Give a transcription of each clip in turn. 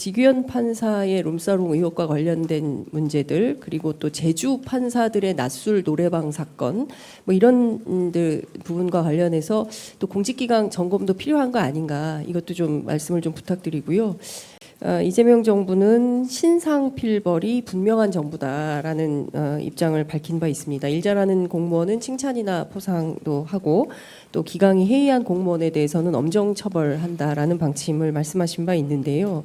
지규현 판사의 룸사롱 의혹과 관련된 문제들 그리고 또 제주 판사들의 낮술 노래방 사건 뭐 이런 들 부분과 관련해서 또 공직기강 점검도 필요한 거 아닌가 이것도 좀 말씀을 좀 부탁드리고요. 어, 이재명 정부는 신상 필벌이 분명한 정부다라는 어, 입장을 밝힌 바 있습니다. 일 잘하는 공무원은 칭찬이나 포상도 하고 또 기강이 해이한 공무원에 대해서는 엄정 처벌한다라는 방침을 말씀하신 바 있는데요.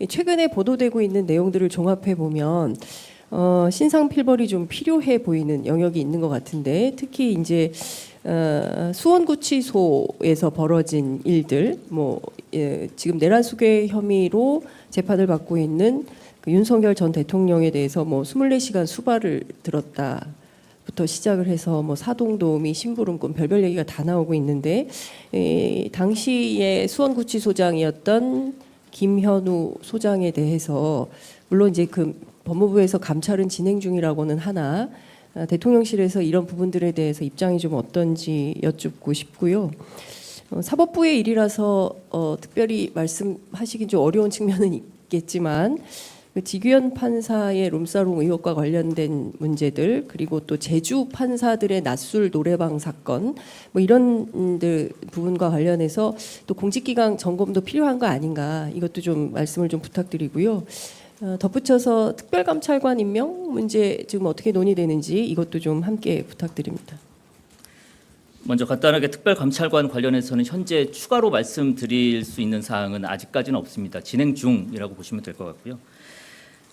이 최근에 보도되고 있는 내용들을 종합해 보면 어, 신상 필벌이 좀 필요해 보이는 영역이 있는 것 같은데 특히 이제 어, 수원구치소에서 벌어진 일들, 뭐 예, 지금 내란 수괴 혐의로 재판을 받고 있는 그 윤석열 전 대통령에 대해서 뭐 24시간 수발을 들었다. 부터 시작을 해서 뭐 사동도우미 심부름꾼 별별 얘기가 다 나오고 있는데 에, 당시에 수원구치소장이었던 김현우 소장에 대해서 물론 이제 그 법무부에서 감찰은 진행 중이라고는 하나 아, 대통령실에서 이런 부분들에 대해서 입장이 좀 어떤지 여쭙고 싶고요. 어, 사법부의 일이라서 어, 특별히 말씀하시긴 좀 어려운 측면은 있겠지만 그 지규현 판사의 룸사롱 의혹과 관련된 문제들 그리고 또 제주 판사들의 낮술 노래방 사건 뭐 이런 들 부분과 관련해서 또 공직기강 점검도 필요한 거 아닌가 이것도 좀 말씀을 좀 부탁드리고요. 어, 덧붙여서 특별감찰관 임명 문제 지금 어떻게 논의되는지 이것도 좀 함께 부탁드립니다. 먼저 간단하게 특별감찰관 관련해서는 현재 추가로 말씀드릴 수 있는 사항은 아직까지는 없습니다. 진행 중이라고 보시면 될 것 같고요.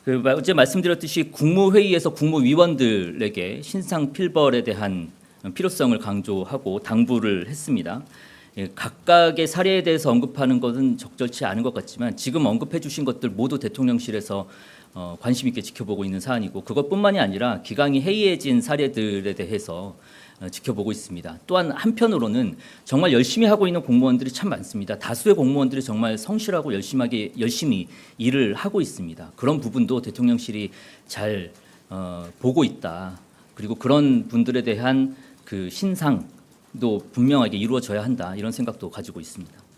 그 마- 어제 말씀드렸듯이 국무회의에서 국무위원들에게 신상 필벌에 대한 필요성을 강조하고 당부를 했습니다. 예, 각각의 사례에 대해서 언급하는 것은 적절치 않은 것 같지만 지금 언급해 주신 것들 모두 대통령실에서 어, 관심 있게 지켜보고 있는 사안이고 그것뿐만이 아니라 기강이 해이해진 사례들에 대해서 어, 지켜보고 있습니다. 또한 한편으로는 정말 열심히 하고 있는 공무원들이 참 많습니다. 다수의 공무원들이 정말 성실하고 열심하게 열심히 일을 하고 있습니다. 그런 부분도 대통령실이 잘 어, 보고 있다. 그리고 그런 분들에 대한 그 신상 도 분명하게 이루어져야 한다. 이런 생각도 가지고 있습니다.